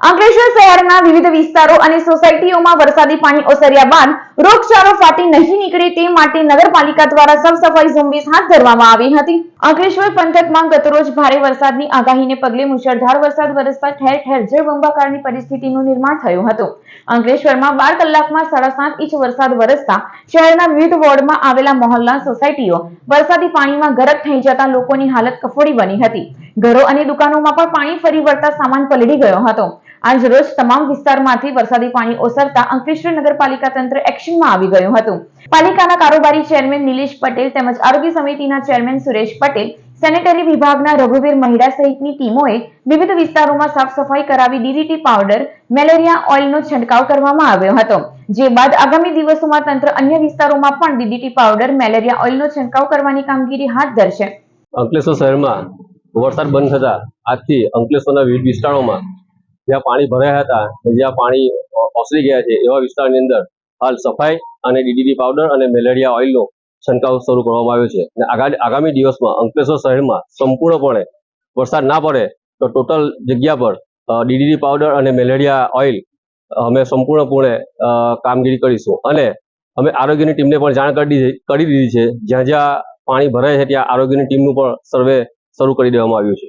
અંકલેશ્વર શહેરના વિવિધ વિસ્તારો અને સોસાયટીઓમાં વરસાદી પાણી ઓસર્યા બાદ રોગચાળો ફાટી નહીં નીકળે તે માટે નગરપાલિકા દ્વારા સફસફાઈ ઝુંબેશ હાથ ધરવામાં આવી હતી. અંકલેશ્વર પંથકમાં ગતરોજ ભારે વરસાદની આગાહીને પગલે મુશળધાર વરસાદ વરસતા ઠેર ઠેર જળબંબાકારની પરિસ્થિતિનું નિર્માણ થયું હતું. અંકલેશ્વરમાં બાર કલાકમાં સાડા સાત ઇંચ વરસાદ વરસતા શહેરના વિવિધ વોર્ડમાં આવેલા મોહલ્લા સોસાયટીઓ વરસાદી પાણીમાં ગરક થઈ જતા લોકોની હાલત કફોડી બની હતી. ઘરો અને દુકાનોમાં પણ પાણી ફરી વળતા સામાન પલળી ગયો હતો. આજ રોજ તમામ વિસ્તારમાંથી વરસાદી પાણી ઓસરતા અંકલેશ્વર નગરપાલિકા તંત્ર એક્શનમાં આવી ગયું હતું. પાલિકાના કારોબારી ચેરમેન નિલેશ પટેલ તેમજ આરોગ્ય સમિતિના ચેરમેન સુરેશ પટેલ, સેનેટરી વિભાગના રઘુવીર મહિડા સહિતની ટીમોએ વિવિધ વિસ્તારોમાં સાફ સફાઈ કરાવી ડીડીટી પાવડર, મેલેરિયા ઓઇલનો છંટકાવ કરવામાં આવ્યો હતો. જે બાદ આગામી દિવસોમાં તંત્ર અન્ય વિસ્તારોમાં પણ ડીડીટી પાવડર, મેલેરિયા ઓઇલનો છંટકાવ કરવાની કામગીરી હાથ ધરશે. અંકલેશ્વર શહેરમાં વરસાદ બંધ થતા આજથી અંકલેશ્વરના વિવિધ વિસ્તારોમાં જ્યાં પાણી ભરાયા હતા, જ્યાં પાણી ઓસરી ગયા છે, એવા વિસ્તારની અંદર હાલ સફાઈ અને ડીડીટી પાવડર અને મેલેરિયા ઓઇલનો છંટકાવ શરૂ કરવામાં આવ્યો છે. અને આગામી દિવસમાં અંકલેશ્વર શહેરમાં સંપૂર્ણપણે વરસાદ ના પડે તો ટોટલ જગ્યા પર ડીડીટી પાવડર અને મેલેરિયા ઓઇલ અમે સંપૂર્ણપણે કામગીરી કરીશું. અને અમે આરોગ્યની ટીમને પણ જાણ કરી દીધી કરી દીધી છે. જ્યાં જ્યાં પાણી ભરાય છે ત્યાં આરોગ્યની ટીમનું પણ સર્વે શરૂ કરી દેવામાં આવ્યું છે.